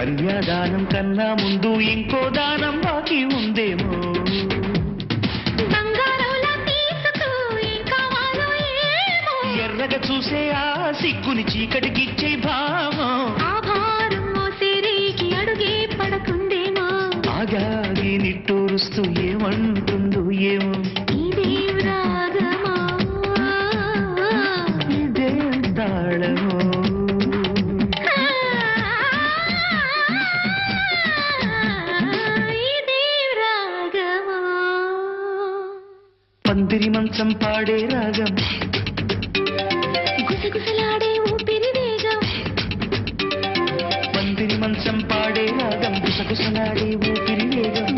అంతకన్నా ముందు ఇంకో దానం బాకీ ఉందేమో. ఎర్రగా చూసే ఆ సిగ్గుని చీకటికిచ్చే పడకుండేమో ఆగాగి నిట్టూరుస్తూ ఏమంటుందో ఏమో. పందిరి మంచం పాడే రాగం. గుసగుసలాడే ఊపిరి వేగం. పందిరి మంచం పాడే రాగం. గుసగుసలాడే ఊపిరి వేగం.